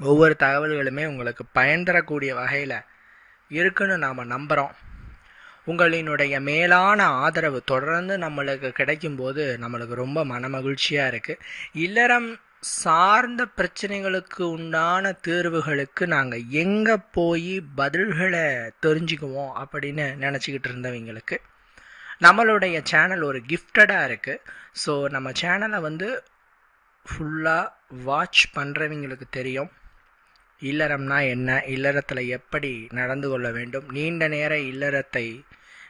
ஒவ்வொரு தகவல்களுமே உங்களுக்கு பயன் தரக்கூடிய வகையில் இருக்குன்னு நாம் நம்புகிறோம் உங்களினுடைய மேலான ஆதரவு தொடர்ந்து நம்மளுக்கு கிடைக்கும்போது நம்மளுக்கு ரொம்ப மனமகிழ்ச்சியாக இருக்குது இல்லறம் சார்ந்த பிரச்சனைகளுக்கு உண்டான தீர்வுகளுக்கு நாங்கள் எங்கே போய் பதில்களை தெரிஞ்சுக்குவோம் அப்படின்னு நினச்சிக்கிட்டு இருந்தவங்களுக்கு நம்மளுடைய சேனல் ஒரு கிஃப்டடாக இருக்குது ஸோ நம்ம சேனலை வந்து ஃபுல்லாக வாட்ச் பண்ணுறவங்களுக்கு தெரியும். இல்லறம்னா என்ன? இல்லறத்தில் எப்படி நடந்து கொள்ள வேண்டும்? நீண்ட நேர இல்லறத்தை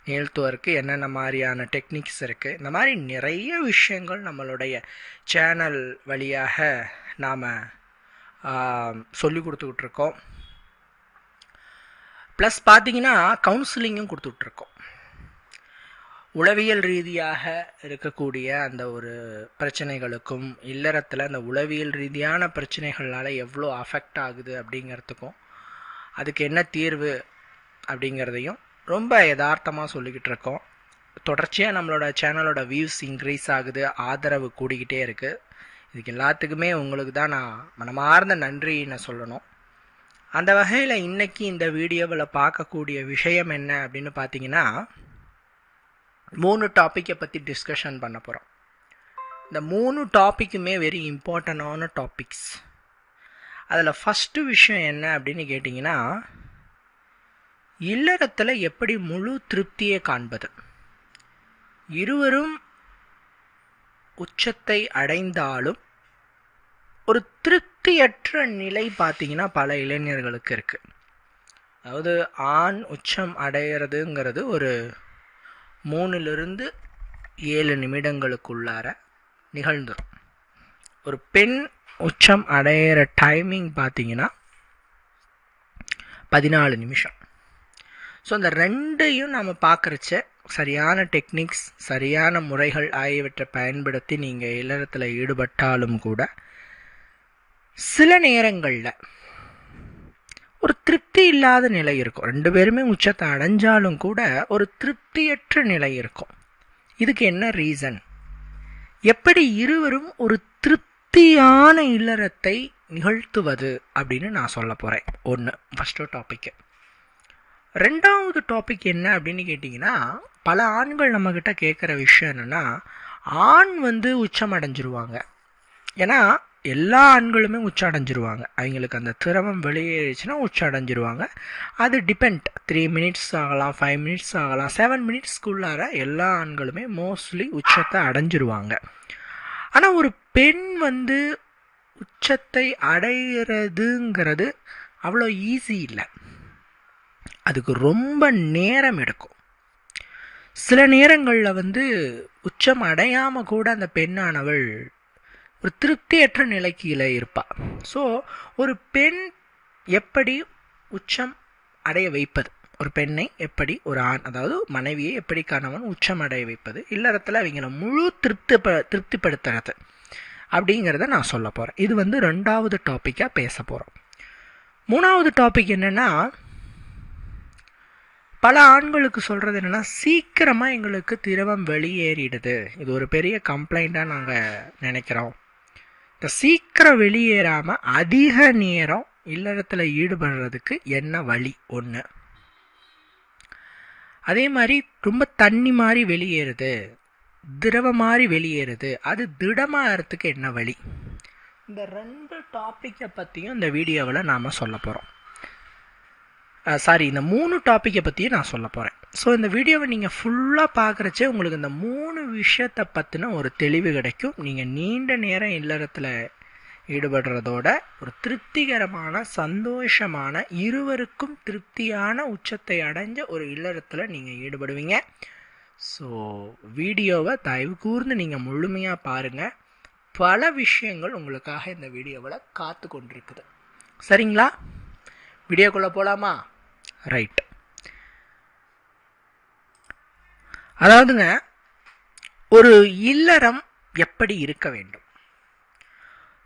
நிகழ்த்துவதற்கு என்னென்ன மாதிரியான டெக்னிக்ஸ் இருக்குது இந்த மாதிரி நிறைய விஷயங்கள் நம்மளுடைய சேனல் வழியாக நாம் சொல்லி கொடுத்துக்கிட்ருக்கோம் ப்ளஸ் பார்த்தீங்கன்னா கவுன்சிலிங்கும் கொடுத்துட்ருக்கோம் உளவியல் ரீதியாக இருக்கக்கூடிய அந்த ஒரு பிரச்சனைகளுக்கும் இல்லறத்தில் அந்த உளவியல் ரீதியான பிரச்சனைகள்னால எவ்வளோ அஃபெக்ட் ஆகுது அப்படிங்கிறதுக்கும் அதுக்கு என்ன தீர்வு அப்படிங்கிறதையும் ரொம்ப யதார்த்தமாக சொல்லிக்கிட்டு இருக்கோம். தொடர்ச்சியாக நம்மளோட சேனலோட வியூஸ் இன்க்ரீஸ் ஆகுது ஆதரவு கூடிக்கிட்டே இருக்குது இதுக்கு எல்லாத்துக்குமே உங்களுக்கு தான் நான் மனமார்ந்த நன்றி நான் சொல்லணும். அந்த வகையில் இன்றைக்கி இந்த வீடியோவில் பார்க்கக்கூடிய விஷயம் என்ன அப்படின்னு பார்த்தீங்கன்னா மூணு டாப்பிக்கை பற்றி டிஸ்கஷன் பண்ண போகிறோம் இந்த மூணு டாப்பிக்குமே வெரி இம்பார்ட்டண்டான டாபிக்ஸ் அதில் ஃபஸ்ட்டு விஷயம் என்ன அப்படின்னு கேட்டிங்கன்னா இல்லறத்தில் எப்படி முழு திருப்தியை காண்பது? இருவரும் உச்சத்தை அடைந்தாலும் ஒரு திருப்தியற்ற நிலை பார்த்திங்கன்னா பல இளைஞர்களுக்கு இருக்குது அதாவது ஆண் உச்சம் அடையிறதுங்கிறது ஒரு மூணுலேருந்து ஏழு நிமிடங்களுக்குள்ளார நிகழ்ந்துடும் ஒரு பெண் உச்சம் அடையிற டைமிங் பார்த்தீங்கன்னா பதினாலு நிமிஷம். ஸோ அந்த ரெண்டையும் நம்ம பார்க்குறச்ச சரியான டெக்னிக்ஸ் சரியான முறைகள் ஆகியவற்றை பயன்படுத்தி நீங்கள் இல்லறத்தில் ஈடுபட்டாலும் கூட சில நேரங்களில் ஒரு திருப்தி இல்லாத நிலை இருக்கும். ரெண்டு பேருமே உச்சத்தை அடைஞ்சாலும் கூட ஒரு திருப்தியற்ற நிலை இருக்கும். இதுக்கு என்ன ரீசன் எப்படி இருவரும் ஒரு திருப்தியான இல்லறத்தை நிகழ்த்துவது அப்படின்னு நான் சொல்ல போகிறேன் ஒன்று ஃபஸ்ட்டு டாப்பிக்கு ரெண்டாவது டாபிக் என்ன அப்படின்னு கேட்டிங்கன்னா பல ஆண்கள் நம்மக்கிட்ட கேட்குற விஷயம் என்னென்னா ஆண் வந்து உச்சம் அடைஞ்சிருவாங்க. ஏன்னா எல்லா ஆண்களுமே உச்சடைஞ்சிருவாங்க. அவங்களுக்கு அந்த திரவம் வெளியேறிச்சுன்னா உச்சடைஞ்சிருவாங்க. அது டிபெண்ட் த்ரீ மினிட்ஸ் ஆகலாம் ஃபைவ் மினிட்ஸ் ஆகலாம் செவன் மினிட்ஸ்க்குள்ளார எல்லா ஆண்களுமே மோஸ்ட்லி உச்சத்தை அடைஞ்சிருவாங்க. ஆனால் ஒரு பெண் வந்து உச்சத்தை அடைகிறதுங்கிறது அவ்வளோ ஈஸி இல்லை. அதுக்கு ரொம்ப நேரம் எடுக்கும். சில நேரங்களில் வந்து உச்சம் அடையாமல் கூட அந்த பெண்ணானவள் ஒரு திருப்தியற்ற நிலைக்கீழ இருப்பாள் ஸோ ஒரு பெண் எப்படி உச்சம் அடைய வைப்பது? ஒரு பெண்ணை எப்படி ஒரு ஆண் அதாவது மனைவியை எப்படி கணவன் உச்சம் அடைய வைப்பது? இல்லறத்தில் அவங்கள முழு திருப்தி திருப்திப்படுத்துறது அப்படிங்கிறத நான் சொல்ல போகிறேன் இது வந்து ரெண்டாவது டாப்பிக்காக பேச போகிறோம் மூணாவது டாபிக் என்னென்னா பல ஆண்களுக்கு சொல்கிறது என்னென்னா சீக்கிரமாக எங்களுக்கு திரவம் வெளியேறிடுது. இது ஒரு பெரிய கம்ப்ளைண்ட்டாக நாங்கள் நினைக்கிறோம். இப்போ சீக்கிரம் வெளியேறாமல் அதிக நேரம் இல்லறத்தில் ஈடுபடுறதுக்கு என்ன வழி? ஒன்று அதே மாதிரி ரொம்ப தண்ணி மாதிரி வெளியேறுது திரவ மாதிரி வெளியேறுது அது திடமாகறதுக்கு என்ன வழி? இந்த ரெண்டு டாப்பிக்கை பற்றியும் இந்த வீடியோவில் நாம் சொல்ல போகிறோம் சாரி இந்த மூணு டாப்பிக்கை பற்றியும் நான் சொல்ல போகிறேன் ஸோ இந்த வீடியோவை நீங்கள் ஃபுல்லாக பார்க்குறச்சே உங்களுக்கு இந்த மூணு விஷயத்தை பற்றின ஒரு தெளிவு கிடைக்கும். நீங்கள் நீண்ட நேரம் இல்லறத்தில் ஈடுபடுறதோட ஒரு திருப்திகரமான சந்தோஷமான இருவருக்கும் திருப்தியான உச்சத்தை அடைஞ்ச ஒரு இல்லறத்தில் நீங்கள் ஈடுபடுவீங்க. ஸோ வீடியோவை தயவு கூர்ந்து நீங்கள் முழுமையாக பாருங்கள் பல விஷயங்கள் உங்களுக்காக இந்த வீடியோவில் காத்து கொண்டிருக்குது. சரிங்களா? வீடியோக்குள்ளே போகலாமா ரைட். அதாவதுங்க ஒரு இல்லறம் எப்படி இருக்க வேண்டும்?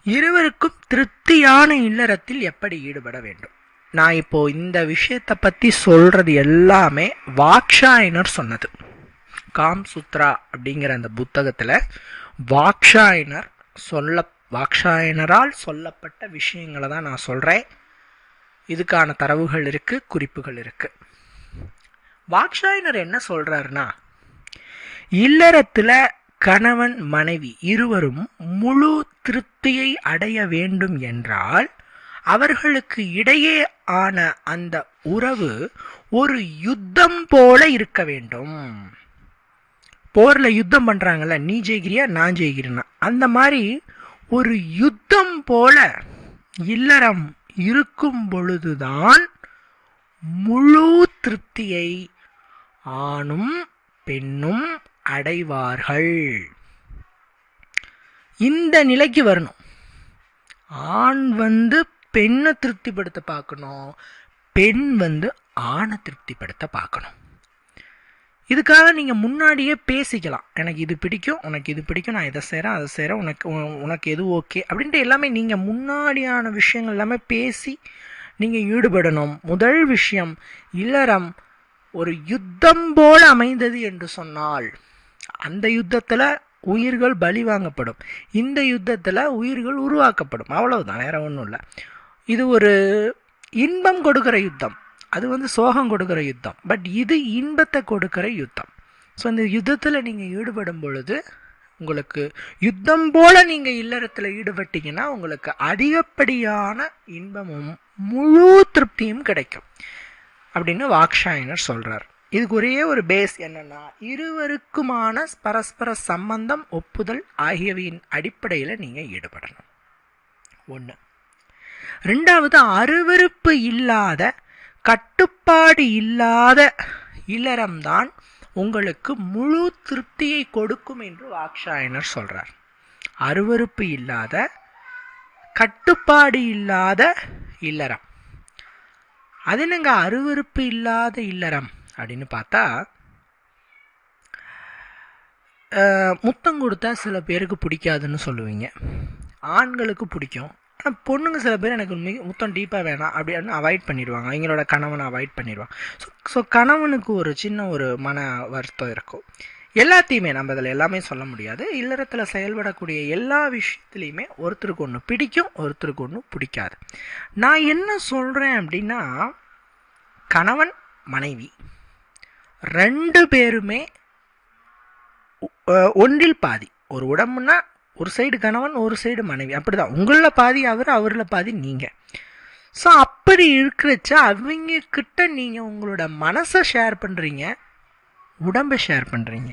இருவருக்கும் திருப்தியான இல்லறத்தில் எப்படி ஈடுபட வேண்டும்? நான் இப்போ இந்த விஷயத்தை பற்றி சொல்றது எல்லாமே வாக்ஷாயனர் சொன்னது. காம் சுத்ரா அப்படிங்கிற அந்த புத்தகத்தில் வாக்ஷாயனர் சொல்ல வாக்ஷாயனரால் சொல்லப்பட்ட விஷயங்களை தான் நான் சொல்கிறேன் இதுக்கான தரவுகள் இருக்குது குறிப்புகள் இருக்குது வாக்ஷாயினர் என்ன சொல்கிறாருன்னா இல்லறத்தில் கணவன் மனைவி இருவரும் முழு திருப்தியை அடைய வேண்டும் என்றால் அவர்களுக்கு இடையே ஆன அந்த உறவு ஒரு யுத்தம் போல இருக்க வேண்டும். போரில் யுத்தம் பண்ணுறாங்கல்ல நீ ஜெயிக்கிறியா நான் ஜெயிக்கிறேன்னா. அந்த மாதிரி ஒரு யுத்தம் போல இல்லறம் இருக்கும் பொழுதுதான் முழு திருப்தியை ஆணும் பெண்ணும் அடைவார்கள். இந்த நிலைக்கு வரணும். ஆண் வந்து பெண்ணை திருப்திப்படுத்த பார்க்கணும் பெண் வந்து ஆணை திருப்திப்படுத்த பார்க்கணும். இதுக்காக நீங்கள் முன்னாடியே பேசிக்கலாம். எனக்கு இது பிடிக்கும் உனக்கு இது பிடிக்கும் நான் இதை செய்கிறேன் அதை செய்கிறேன் உனக்கு உனக்கு எது ஓகே? அப்படின்ட்டு எல்லாமே நீங்கள் முன்னாடியான விஷயங்கள் எல்லாமே பேசி நீங்கள் ஈடுபடணும். முதல் விஷயம் இல்லறம் ஒரு யுத்தம் போல் அமைந்தது என்று சொன்னால் அந்த யுத்தத்தில் உயிர்கள் பலி வாங்கப்படும். இந்த யுத்தத்தில் உயிர்கள் உருவாக்கப்படும். அவ்வளவுதான் வேற ஒன்றும் இல்லை. இது ஒரு இன்பம் கொடுக்குற யுத்தம். அது வந்து சோகம் கொடுக்குற யுத்தம். பட் இது இன்பத்தை கொடுக்குற யுத்தம். ஸோ இந்த யுத்தத்தில் நீங்கள் ஈடுபடும் பொழுது உங்களுக்கு யுத்தம் போல நீங்கள் இல்லறத்தில் ஈடுபட்டீங்கன்னா உங்களுக்கு அதிகப்படியான இன்பமும் முழு திருப்தியும் கிடைக்கும். அப்படின்னு வாக்ஷாயனர் சொல்கிறார் இதுக்கு ஒரே ஒரு பேஸ் என்னன்னா இருவருக்குமான பரஸ்பர சம்பந்தம் ஒப்புதல் ஆகியவையின் அடிப்படையில் நீங்கள் ஈடுபடணும். ஒன்று ரெண்டாவது அருவருப்பு இல்லாத கட்டுப்பாடு இல்லாத இல்லறம்தான் உங்களுக்கு முழு திருப்தியை கொடுக்கும் என்று வாக்ஷாயனர் சொல்றார். அருவறுப்பு இல்லாத கட்டுப்பாடு இல்லாத இல்லறம். அது என்னங்க அருவறுப்பு இல்லாத இல்லறம் அப்படின்னு பார்த்தா முத்தம் கொடுத்தா சில பேருக்கு பிடிக்காதுன்னு சொல்லுவீங்க. ஆண்களுக்கு பிடிக்கும் பொண்ணுங்க சில பேர் எனக்கு மிக மொத்தம் டீப்பாக வேணாம். அப்படின்னு அவாய்ட் பண்ணிடுவாங்க. அவங்களோட கணவனை அவாய்ட் பண்ணிடுவாங்க. ஸோ ஸோ கணவனுக்கு ஒரு சின்ன ஒரு மன வருத்தம் இருக்கும். எல்லாத்தையுமே நம்ம இதில் எல்லாமே சொல்ல முடியாது. இல்லறத்தில் செயல்படக்கூடிய எல்லா விஷயத்துலையுமே ஒருத்தருக்கு ஒன்று பிடிக்கும் ஒருத்தருக்கு ஒன்று பிடிக்காது. நான் என்ன சொல்கிறேன் அப்படின்னா கணவன் மனைவி ரெண்டு பேருமே ஒன்றில் பாதி. ஒரு உடம்புனா ஒரு சைடு கணவன் ஒரு சைடு மனைவி. அப்படிதான். உங்களில் பாதி அவர் அவரில் பாதி நீங்கள் ஸோ அப்படி இருக்கிறச்ச அவங்கக்கிட்ட நீங்கள் உங்களோட மனசை ஷேர் பண்ணுறீங்க உடம்பை ஷேர் பண்ணுறீங்க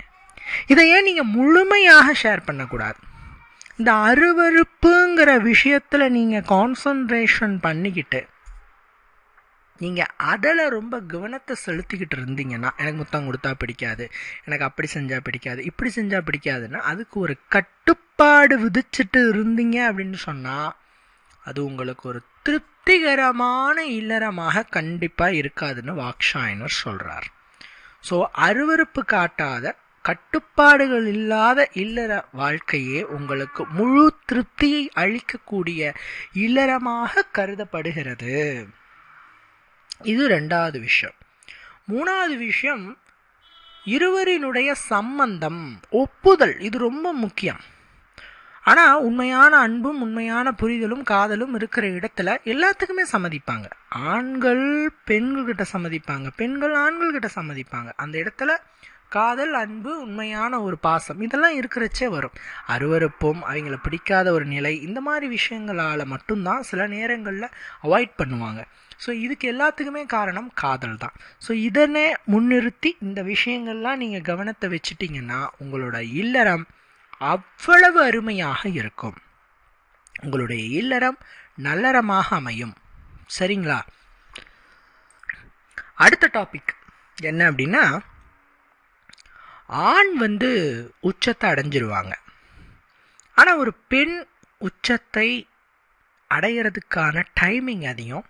இதை ஏன் நீங்கள் முழுமையாக ஷேர் பண்ணக்கூடாது? இந்த அருவறுப்புங்கிற விஷயத்தில் நீங்கள் கான்சன்ட்ரேஷன் பண்ணிக்கிட்டு நீங்கள் அதில் ரொம்ப கவனத்தை செலுத்திக்கிட்டு இருந்தீங்கன்னா எனக்கு முத்தம் கொடுத்தா பிடிக்காது எனக்கு அப்படி செஞ்சால் பிடிக்காது இப்படி செஞ்சால் பிடிக்காதுன்னா அதுக்கு ஒரு கட்டுப்பாடு விதிச்சுட்டு இருந்தீங்க அப்படின்னு சொன்னால் அது உங்களுக்கு ஒரு திருப்திகரமான இல்லறமாக கண்டிப்பாக இருக்காதுன்னு வாக்ஷாயனர் சொல்கிறார் ஸோ அருவறுப்பு காட்டாத கட்டுப்பாடுகள் இல்லாத இல்லற வாழ்க்கையே உங்களுக்கு முழு திருப்தியை அளிக்கக்கூடிய இல்லறமாக கருதப்படுகிறது. இது ரெண்டாவது விஷயம். மூணாவது விஷயம் இருவரினுடைய சம்பந்தம் ஒப்புதல் இது ரொம்ப முக்கியம். ஆனால் உண்மையான அன்பும் உண்மையான புரிதலும் காதலும் இருக்கிற இடத்துல எல்லாத்துக்குமே சம்மதிப்பாங்க. ஆண்கள் பெண்கள்கிட்ட சம்மதிப்பாங்க பெண்கள் ஆண்கள்கிட்ட சம்மதிப்பாங்க. அந்த இடத்துல காதல் அன்பு உண்மையான ஒரு பாசம் இதெல்லாம் இருக்கிறச்சே வரும். அருவறுப்பும் அவங்கள பிடிக்காத ஒரு நிலை இந்த மாதிரி விஷயங்களால் மட்டும்தான் சில நேரங்களில் அவாய்ட் பண்ணுவாங்க. ஸோ இதுக்கு எல்லாத்துக்குமே காரணம் காதல் தான் ஸோ இதனை முன்னிறுத்தி இந்த விஷயங்கள்லாம் நீங்கள் கவனத்தை வச்சுட்டிங்கன்னா உங்களோட இல்லறம் அவ்வளவு அருமையாக இருக்கும். உங்களுடைய இல்லறம் நல்லறமாக அமையும். சரிங்களா? அடுத்த டாபிக் என்ன அப்படின்னா ஆண் வந்து உச்சத்தை அடைஞ்சிருவாங்க. ஆனால் ஒரு பெண் உச்சத்தை அடையிறதுக்கான டைமிங் அதிகம்.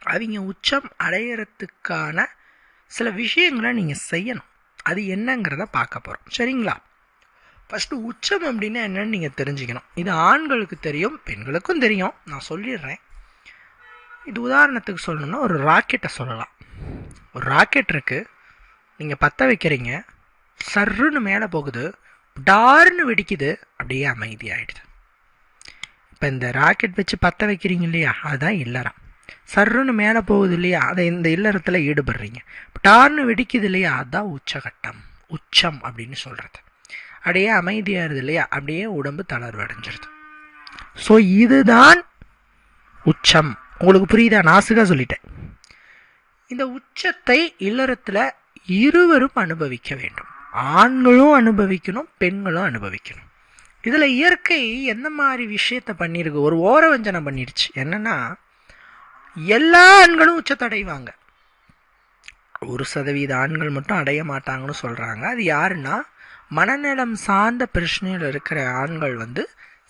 அவங்க உச்சம் அடையிறதுக்கான சில விஷயங்களை நீங்கள் செய்யணும். அது என்னங்கிறத பார்க்க போகிறோம் சரிங்களா? ஃபஸ்ட்டு உச்சம் அப்படின்னா என்னன்னு நீங்கள் தெரிஞ்சுக்கணும். இது ஆண்களுக்கு தெரியும் பெண்களுக்கும் தெரியும். நான் சொல்லிடுறேன். இது உதாரணத்துக்கு சொல்லணும்னா ஒரு ராக்கெட்டை சொல்லலாம். ஒரு ராக்கெட் இருக்குது நீங்கள் பற்ற வைக்கிறீங்க. சர்ருன்னு மேலே போகுது. டார்னு வெடிக்குது. அப்படியே அமைதியாயிடுது. இப்போ இந்த ராக்கெட் வச்சு பற்ற வைக்கிறீங்க இல்லையா? அதுதான் இல்லறம். சர்ருன்னு மேலே போகுது இல்லையா? அதை இந்த இல்லறத்தில் ஈடுபடுறீங்க. டார்னு வெடிக்குது இல்லையா? அதுதான் உச்சகட்டம். உச்சம் அப்படின்னு சொல்கிறது அப்படியே அமைதியாயிருது இல்லையா? அப்படியே உடம்பு தளர்வு அடைஞ்சிருது. ஸோ இதுதான் உச்சம். உங்களுக்கு புரியுதா? நாசுகா சொல்லிட்டேன். இந்த உச்சத்தை இல்லறத்தில் இருவரும் அனுபவிக்க வேண்டும். ஆண்களும் அனுபவிக்கணும் பெண்களும் அனுபவிக்கணும். இதில் இயற்கை எந்த மாதிரி விஷயத்தை பண்ணியிருக்கு? ஒரு ஓரவஞ்சனம் பண்ணிடுச்சு. என்னன்னா எல்லா ஆண்களும் உச்சத்தை அடைவாங்க ஒரு சதவீத ஆண்கள் மட்டும் அடைய மாட்டாங்கன்னு சொல்கிறாங்க அது யாருன்னா மனநலம் சார்ந்த பிரச்சனையில் இருக்கிற ஆண்கள் வந்து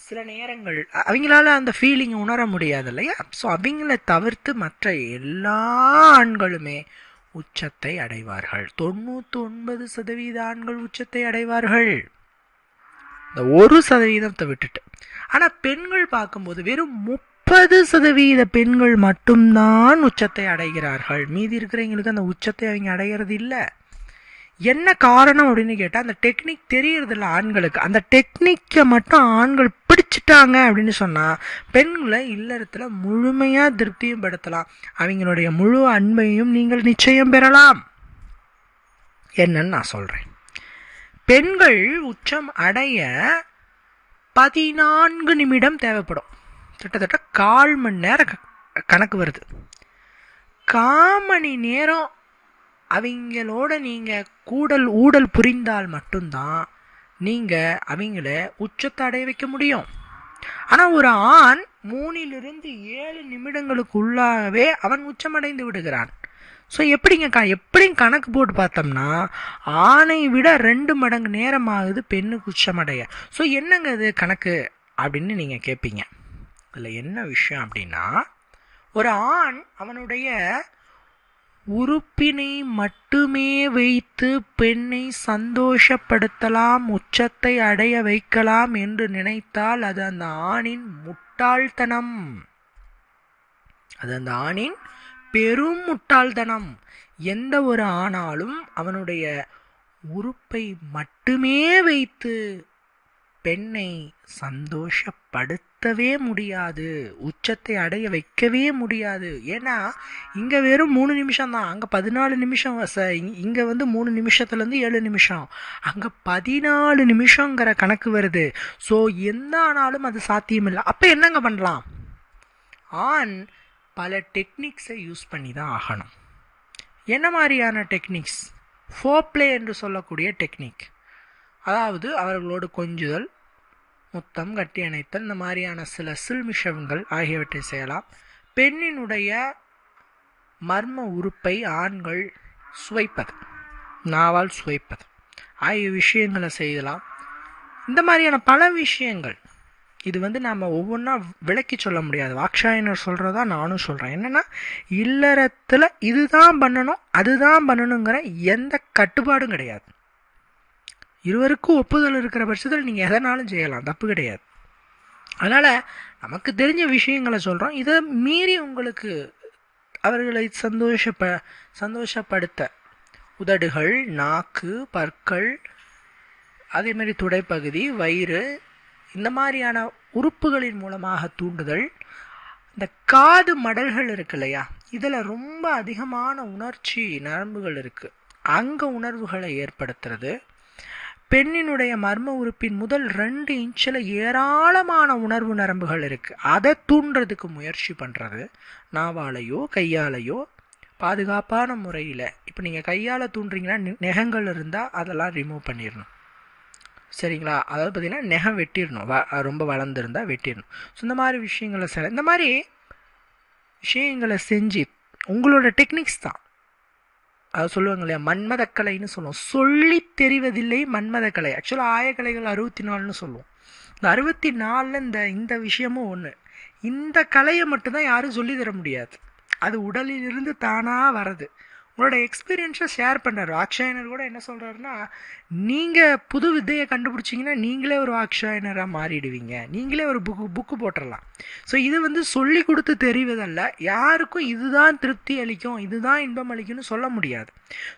சில நேரங்கள் அவங்களால அந்த ஃபீலிங் உணர முடியாது இல்லையா? ஸோ அவங்கள தவிர்த்து மற்ற எல்லா ஆண்களுமே உச்சத்தை அடைவார்கள். தொண்ணூற்றி ஒன்பது சதவீத ஆண்கள் உச்சத்தை அடைவார்கள். இந்த ஒரு சதவீதத்தை விட்டுட்டு. ஆனால் பெண்கள் பார்க்கும்போது வெறும் முப்பது சதவீத பெண்கள் மட்டும்தான் உச்சத்தை அடைகிறார்கள். மீதி இருக்கிறவங்களுக்கு அந்த உச்சத்தை அவங்க அடைகிறது இல்லை. என்ன காரணம் அப்படின்னு கேட்டால் அந்த டெக்னிக் தெரியறதில்ல ஆண்களுக்கு. அந்த டெக்னிக்கை மட்டும் ஆண்கள் பிடிச்சிட்டாங்க அப்படின்னு சொன்னால் பெண்களை இல்லறத்தில் முழுமையாக திருப்தியும் படுத்தலாம். அவங்களுடைய முழு அன்பையும் நீங்கள் நிச்சயம் பெறலாம். என்னன்னு நான் சொல்கிறேன் பெண்கள் உச்சம் அடைய பதினான்கு நிமிடம் தேவைப்படும். கிட்டத்தட்ட கால் மணி நேரம் கணக்கு வருது. காமணி நேரம் அவங்களோட நீங்கள் கூடல் ஊடல் புரிந்தால் மட்டும்தான் நீங்கள் அவங்கள உச்சத்தை அடைய வைக்க முடியும். ஆனால் ஒரு ஆண் மூணிலிருந்து ஏழு நிமிடங்களுக்குள்ளாகவே அவன் உச்சமடைந்து விடுகிறான். ஸோ எப்படிங்க க எப்படியும் கணக்கு போட்டு பார்த்தோம்னா ஆணை விட ரெண்டு மடங்கு நேரம் ஆகுது பெண்ணுக்கு உச்சமடைய. ஸோ என்னங்க இது கணக்கு அப்படின்னு நீங்கள் கேட்பீங்க இதில் என்ன விஷயம் அப்படின்னா ஒரு ஆண் அவனுடைய உறுப்பினை மட்டுமே வைத்து பெண்ணை சந்தோஷப்படுத்தலாம் உச்சத்தை அடைய வைக்கலாம் என்று நினைத்தால் அது அந்த ஆணின் முட்டாள்தனம். அது அந்த ஆணின் பெரும் முட்டாள்தனம். எந்த ஒரு ஆணாலும் அவனுடைய உறுப்பை மட்டுமே வைத்து பெண்ணை சந்தோஷப்படுத்தவே முடியாது உச்சத்தை அடைய வைக்கவே முடியாது. ஏன்னா இங்கே வெறும் மூணு நிமிஷம் தான் அங்கே பதினாலு நிமிஷம் இங்கே வந்து மூணு நிமிஷத்துலேருந்து ஏழு நிமிஷம். அங்கே பதினாலு நிமிஷங்கிற கணக்கு வருது. ஸோ எந்த ஆனாலும் அது சாத்தியமில்லை. அப்போ என்னங்க பண்ணலாம்? ஆண் பல டெக்னிக்ஸை யூஸ் பண்ணி தான் ஆகணும். என்ன மாதிரியான டெக்னிக்ஸ் ஃபோப்ளே என்று சொல்லக்கூடிய டெக்னிக் அதாவது அவர்களோடு கொஞ்சுதல் முத்தம் கட்டி அணைத்தல் இந்த மாதிரியான சில சில்மிஷங்கள் ஆகியவற்றை செய்யலாம். பெண்ணினுடைய மர்ம உறுப்பை ஆண்கள் சுவைப்பது நாவால் சுவைப்பது. ஆகிய விஷயங்களை செய்யலாம். இந்த மாதிரியான பல விஷயங்கள் இது வந்து நாம் ஒவ்வொன்றா விளக்கி சொல்ல முடியாது. வாக்ஷாயனர் சொல்கிறதா நானும் சொல்கிறேன் என்னென்னா இல்லறத்தில் இதுதான் பண்ணணும் அதுதான் பண்ணணுங்கிற எந்த கட்டுப்பாடும் கிடையாது. இருவருக்கும் ஒப்புதல் இருக்கிற பட்சத்தில் நீங்கள் எதனாலும் செய்யலாம். தப்பு கிடையாது. அதனால் நமக்கு தெரிஞ்ச விஷயங்களை சொல்கிறோம் இதை மீறி உங்களுக்கு அவர்களை சந்தோஷப்ப சந்தோஷப்படுத்த உதடுகள் நாக்கு பற்கள் அதேமாரி துடைப்பகுதி வயிறு இந்த மாதிரியான உறுப்புகளின் மூலமாக தூண்டுதல் இந்த காது மடல்கள் இருக்கு இல்லையா? இதில் ரொம்ப அதிகமான உணர்ச்சி நரம்புகள் இருக்குது அங்கே உணர்வுகளை ஏற்படுத்துறது. பெண்ணினுடைய மர்ம உறுப்பின் முதல் ரெண்டு இன்ச்சில் ஏராளமான உணர்வு நரம்புகள் இருக்குது அதை தூண்டுறதுக்கு முயற்சி பண்ணுறது நாவாலையோ கையாலையோ பாதுகாப்பான முறையில். இப்போ நீங்கள் கையால் தூண்டுறீங்கன்னா நெகங்கள் இருந்தால் அதெல்லாம் ரிமூவ் பண்ணிடணும். சரிங்களா? அதாவது பார்த்திங்கன்னா நெகம் வெட்டிடணும். வ ரொம்ப வளர்ந்துருந்தால் வெட்டிடணும். ஸோ இந்த மாதிரி விஷயங்களை செ இந்த மாதிரி விஷயங்களை செஞ்சு உங்களோட டெக்னிக்ஸ் தான். அது சொல்லுவாங்க இல்லையா? மன்மதக்கலைன்னு சொல்லுவோம். சொல்லி தெரிவதில்லை மன்மதக்கலை. ஆக்சுவலாக ஆயக்கலைகள் அறுபத்தி நாலுன்னு சொல்லுவோம். இந்த அறுபத்தி நாலில் இந்த இந்த விஷயமும் ஒன்று இந்த கலையை மட்டும்தான் யாரும் சொல்லி தர முடியாது. அது உடலிலிருந்து தானாக வர்றது. உங்களோட எக்ஸ்பீரியன்ஸை ஷேர் பண்ணுறாரு வாக்ஷாயனர் கூட என்ன சொல்கிறாருன்னா நீங்கள் புது வித்தையை கண்டுபிடிச்சிங்கன்னா நீங்களே ஒரு வாக்ஷாயனராக மாறிடுவீங்க. நீங்களே ஒரு புக்கு புக்கு போட்டுடலாம் ஸோ இது வந்து சொல்லி கொடுத்து தெரிவதல்ல. யாருக்கும் இதுதான் திருப்தி அளிக்கும் இதுதான் இன்பம் அளிக்கும்னு சொல்ல முடியாது.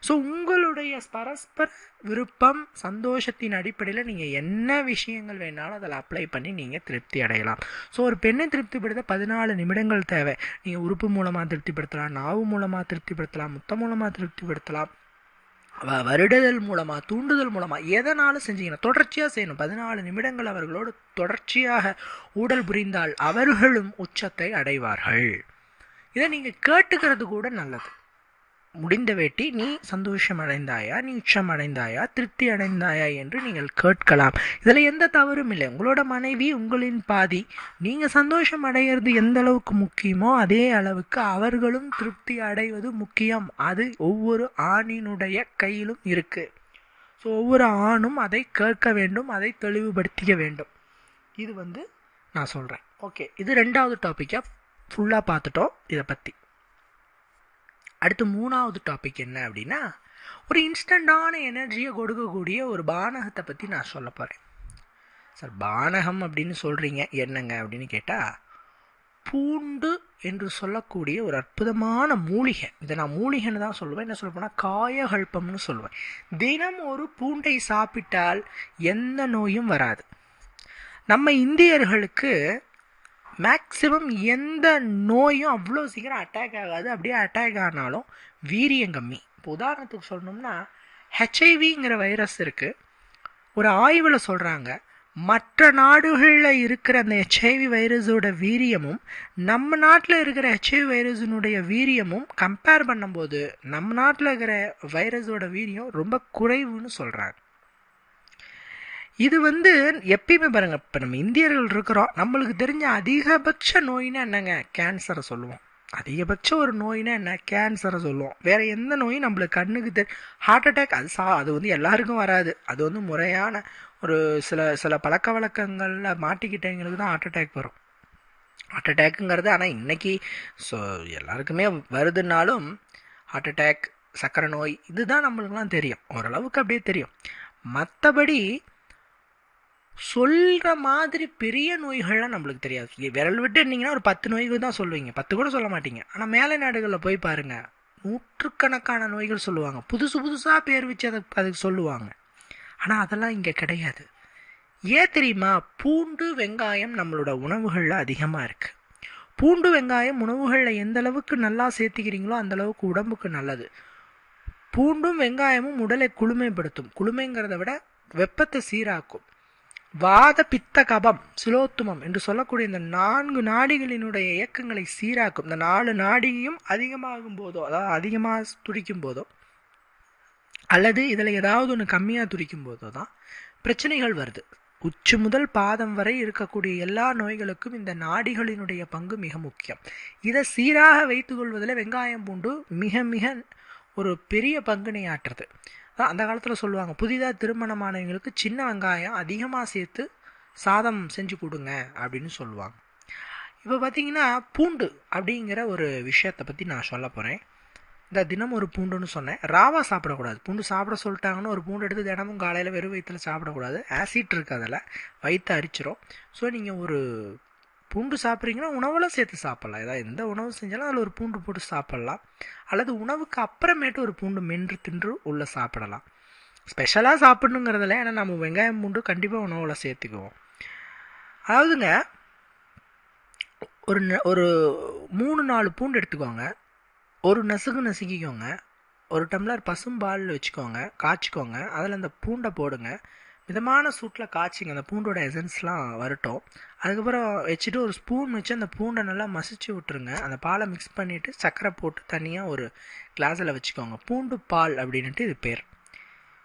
ஸோ உங்களுடைய பரஸ்பர விருப்பம் சந்தோஷத்தின் அடிப்படையில் நீங்கள் என்ன விஷயங்கள் வேணாலும் அதில் அப்ளை பண்ணி நீங்கள் திருப்தி அடையலாம். ஸோ ஒரு பெண்ணை திருப்திப்படுத்த பதினாலு நிமிடங்கள் தேவை. நீங்கள் உறுப்பு மூலமாக திருப்திப்படுத்தலாம் நாவு மூலமாக திருப்திப்படுத்தலாம் முத்தம் மூலமாக திருப்திப்படுத்தலாம் வருடுதல் மூலமாக தூண்டுதல் மூலமாக எதனாலும் செஞ்சீங்கன்னா தொடர்ச்சியாக செய்யணும். பதினாலு நிமிடங்கள் அவர்களோடு தொடர்ச்சியாக ஊடல் புரிந்தால் அவர்களும் உச்சத்தை அடைவார்கள். இதை நீங்கள் கேட்டுக்கிறது கூட நல்லது. முடிந்த வேட்டி நீ சந்தோஷம் அடைந்தாயா நீ உச்சம் அடைந்தாயா திருப்தி அடைந்தாயா என்று நீங்கள் கேட்கலாம். இதில் எந்த தவறும் இல்லை. உங்களோட மனைவி உங்களின் பாதி. நீங்கள் சந்தோஷம் அடையிறது எந்த அளவுக்கு முக்கியமோ அதே அளவுக்கு அவர்களும் திருப்தி அடைவது முக்கியம். அது ஒவ்வொரு ஆணினுடைய கையிலும் இருக்குது ஸோ ஒவ்வொரு ஆணும் அதை கேட்க வேண்டும் அதை தெளிவுபடுத்திக்க வேண்டும். இது வந்து நான் சொல்கிறேன் ஓகே இது ரெண்டாவது டாப்பிக்காக ஃபுல்லாக பார்த்துட்டோம். இதை பற்றி அடுத்து மூணாவது டாபிக் என்ன அப்படின்னா ஒரு இன்ஸ்டண்ட்டான எனர்ஜியை கொடுக்கக்கூடிய ஒரு பானகத்தை பற்றி நான் சொல்ல போகிறேன் சார் பானகம் அப்படின்னு சொல்கிறீங்க என்னங்க அப்படின்னு கேட்டால் பூண்டு என்று சொல்லக்கூடிய ஒரு அற்புதமான மூலிகை. இதை நான் மூலிகைன்னு தான் சொல்லுவேன். என்ன சொல்ல போனால் காயகல்பம்னு சொல்லுவேன். தினம் ஒரு பூண்டை சாப்பிட்டால் எந்த நோயும் வராது. நம்ம இந்தியர்களுக்கு மேக்ஸிமம் எந்த நோயும் அவ்வளோ சீக்கிரம் அட்டாக் ஆகாது. அப்படியே அட்டாக் ஆனாலும் வீரியம் கம்மி. இப்போ உதாரணத்துக்கு சொல்லணும்னா ஹெச்ஐவிங்கிற வைரஸ் இருக்குது ஒரு ஆய்வில் சொல்கிறாங்க மற்ற நாடுகளில் இருக்கிற அந்த ஹெச்ஐவி வைரஸோட வீரியமும் நம்ம நாட்டில் இருக்கிற ஹெச்ஐவி வைரஸினுடைய வீரியமும் கம்பேர் பண்ணும்போது நம்ம நாட்டில் இருக்கிற வைரஸோட வீரியம் ரொம்ப குறைவுன்னு சொல்கிறாங்க இது வந்து எப்பயுமே பாருங்கள் இப்போ நம்ம இந்தியர்கள் இருக்கிறோம் நம்மளுக்கு தெரிஞ்ச அதிகபட்ச நோயினா என்னங்க? கேன்சரை சொல்லுவோம். அதிகபட்ச ஒரு நோயினா என்ன? கேன்சரை சொல்லுவோம். வேற எந்த நோயும் நம்மளுக்கு கண்ணுக்கு தெரி ஹார்ட் அட்டாக் அது சா அது வந்து எல்லாருக்கும் வராது. அது வந்து முறையான ஒரு சில சில பழக்க வழக்கங்களில் மாட்டிக்கிட்டவங்களுக்கு தான் ஹார்ட் அட்டாக் வரும். ஹார்ட் அட்டாக்குங்கிறது ஆனால் இன்னைக்கு ஸோ எல்லாருக்குமே வருதுன்னாலும் ஹார்ட் அட்டாக் சக்கரை நோய் இதுதான் நம்மளுக்குலாம் தெரியும். ஓரளவுக்கு அப்படியே தெரியும். மற்றபடி சொல்கிற மாதிரி பெரிய நோய்கள்லாம் நம்மளுக்கு தெரியாது. விரல் விட்டு இருந்தீங்கன்னா ஒரு பத்து நோய்கள் தான் சொல்லுவீங்க. பத்து கூட சொல்ல மாட்டீங்க. ஆனால் மேலை நாடுகளில் போய் பாருங்கள் நூற்றுக்கணக்கான நோய்கள் சொல்லுவாங்க. புதுசு புதுசாக பேர் வச்சு அதை அதுக்கு சொல்லுவாங்க. ஆனால் அதெல்லாம் இங்கே கிடையாது. ஏன் தெரியுமா? பூண்டு வெங்காயம் நம்மளோட உணவுகளில் அதிகமாக இருக்குது பூண்டு வெங்காயம் உணவுகளில் எந்த அளவுக்கு நல்லா சேர்த்துக்கிறீங்களோ அந்த அளவுக்கு உடம்புக்கு நல்லது. பூண்டும் வெங்காயமும் உடலை குளுமைப்படுத்தும். குளுமைங்கிறத விட வெப்பத்தை சீராக்கும். வாத பித்த கபம் சிலோத்துமம் என்று சொல்லக்கூடிய இந்த நான்கு நாடிகளினுடைய இயக்கங்களை சீராக்கும். இந்த நாலு நாடியும் அதிகமாகும் போதோ அதாவது அதிகமாக துடிக்கும் போதோ அல்லது இதில் ஏதாவது ஒன்று கம்மியாக துடிக்கும் போதோ தான் பிரச்சனைகள் வருது. உச்சி முதல் பாதம் வரை இருக்கக்கூடிய எல்லா நோய்களுக்கும் இந்த நாடிகளினுடைய பங்கு மிக முக்கியம். இதை சீராக வைத்துக்கொள்வதில் வெங்காயம் பூண்டு மிக மிக ஒரு பெரிய பங்கினை ஆற்றுறது அந்த காலத்தில் சொல்லுவாங்க புதிதாக திருமணமானவங்களுக்கு சின்ன வெங்காயம் அதிகமாக சேர்த்து சாதம் செஞ்சு கொடுங்க அப்படின்னு சொல்லுவாங்க. இப்போ பார்த்தீங்கன்னா பூண்டு அப்படிங்கிற ஒரு விஷயத்தை பற்றி நான் சொல்ல போகிறேன் இந்த தினம் ஒரு பூண்டுன்னு சொன்னேன். ராவா சாப்பிடக்கூடாது. பூண்டு சாப்பிட சொல்லிட்டாங்கன்னு ஒரு பூண்டு எடுத்து தினமும் காலையில் வெறும் வயிற்றில் சாப்பிடக்கூடாது. ஆசிட் இருக்குது அதில். வயிற்று அரிச்சிரும். ஸோ நீங்கள் ஒரு பூண்டு சாப்பிட்றீங்கன்னா உணவெல்லாம் சேர்த்து சாப்பிட்லாம். ஏதாவது எந்த உணவு செஞ்சாலும் அதில் ஒரு பூண்டு போட்டு சாப்பிட்லாம். அல்லது உணவுக்கு அப்புறமேட்டு ஒரு பூண்டு மென்று தின்று உள்ளே சாப்பிடலாம். ஸ்பெஷலாக சாப்பிடணுங்கிறதுல ஏன்னா நம்ம வெங்காயம் பூண்டு கண்டிப்பாக உணவில் சேர்த்துக்குவோம். அதாவதுங்க ஒரு ஒரு மூணு நாலு பூண்டு எடுத்துக்கோங்க. ஒரு நசுக்கு நசுக்கிக்கோங்க. ஒரு டம்ளர் பசும்பால் வச்சுக்கோங்க. காய்ச்சிக்கோங்க. அதில் அந்த பூண்டை போடுங்க. மிதமான சூட்டில் காய்ச்சிங்க. அந்த பூண்டோட எசன்ஸ்லாம் வரட்டும். அதுக்கப்புறம் வச்சுட்டு ஒரு ஸ்பூன் வச்சு அந்த பூண்டை நல்லா மசிச்சு விட்டுருங்க. அந்த பாலை மிக்ஸ் பண்ணிவிட்டு சர்க்கரை போட்டு தனியாக ஒரு கிளாஸில் வச்சுக்கோங்க. பூண்டு பால் அப்படின்ட்டு இது பேர்.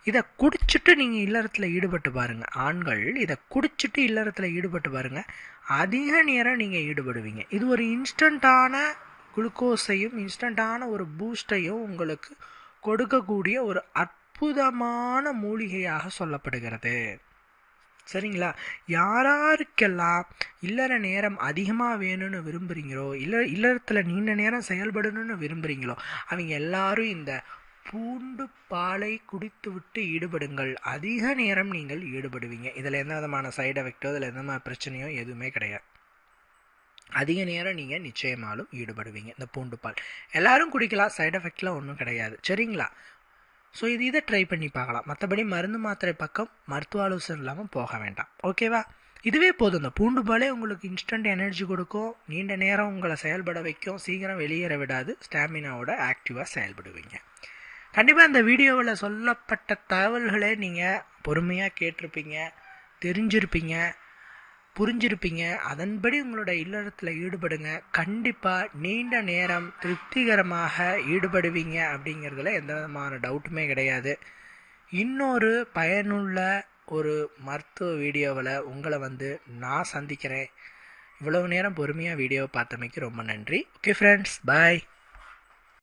இதை குடிச்சிட்டு நீங்கள் இல்லறத்தில் ஈடுபட்டு பாருங்கள் ஆண்கள் இதை குடிச்சிட்டு இல்லறத்தில் ஈடுபட்டு பாருங்கள் அதிக நேரம் நீங்கள் ஈடுபடுவீங்க. இது ஒரு இன்ஸ்டண்ட்டான குளுக்கோஸையும் இன்ஸ்டண்ட்டான ஒரு பூஸ்டையும் உங்களுக்கு கொடுக்கக்கூடிய ஒரு அற்புதமான மூலிகையாக சொல்லப்படுகிறது. சரிங்களா? யாராருக்கெல்லாம் இல்லற நேரம் அதிகமாக வேணும்னு விரும்புகிறீங்களோ இல்ல இல்லறத்தில் நீண்ட நேரம் செயல்படணும்னு விரும்புகிறீங்களோ அவங்க எல்லாரும் இந்த பூண்டு பாலை குடித்து விட்டு ஈடுபடுங்கள். அதிக நேரம் நீங்கள் ஈடுபடுவீங்க. இதில் எந்த விதமான சைடு எஃபெக்டோ இதில் எந்த மாதிரி பிரச்சனையோ எதுவுமே கிடையாது. அதிக நேரம் நீங்கள் நிச்சயமாலும் ஈடுபடுவீங்க. இந்த பூண்டு பால். எல்லாரும் குடிக்கலாம். சைடு எஃபெக்ட்லாம் ஒன்றும் கிடையாது. சரிங்களா? ஸோ இது இதை ட்ரை பண்ணி பார்க்கலாம். மற்றபடி மருந்து மாத்திரை பக்கம் மருத்துவ ஆலோசனை இல்லாமல் போக வேண்டாம். ஓகேவா இதுவே போதும். இந்த பூண்டு பாலே உங்களுக்கு இன்ஸ்டன்ட் எனர்ஜி கொடுக்கும். நீண்ட நேரம் உங்களை செயல்பட வைக்கும். சீக்கிரம் வெளியேற விடாது. ஸ்டாமினாவோட ஆக்டிவாக செயல்படுவீங்க. கண்டிப்பாக இந்த வீடியோவில் சொல்லப்பட்ட தகவல்களை நீங்கள் பொறுமையாக கேட்டிருப்பீங்க தெரிஞ்சிருப்பீங்க. புரிஞ்சிருப்பீங்க. அதன்படி உங்களோட இல்லறத்தில் ஈடுபடுங்க. கண்டிப்பாக நீண்ட நேரம் திருப்திகரமாக ஈடுபடுவீங்க அப்படிங்கிறதுல எந்த விதமான டவுட்டுமே கிடையாது. இன்னொரு பயனுள்ள ஒரு மருத்துவ வீடியோவில் உங்களை வந்து நான் சந்திக்கிறேன். இவ்வளவு நேரம் பொறுமையாக வீடியோவை பார்த்தமைக்கு ரொம்ப நன்றி. Okay friends bye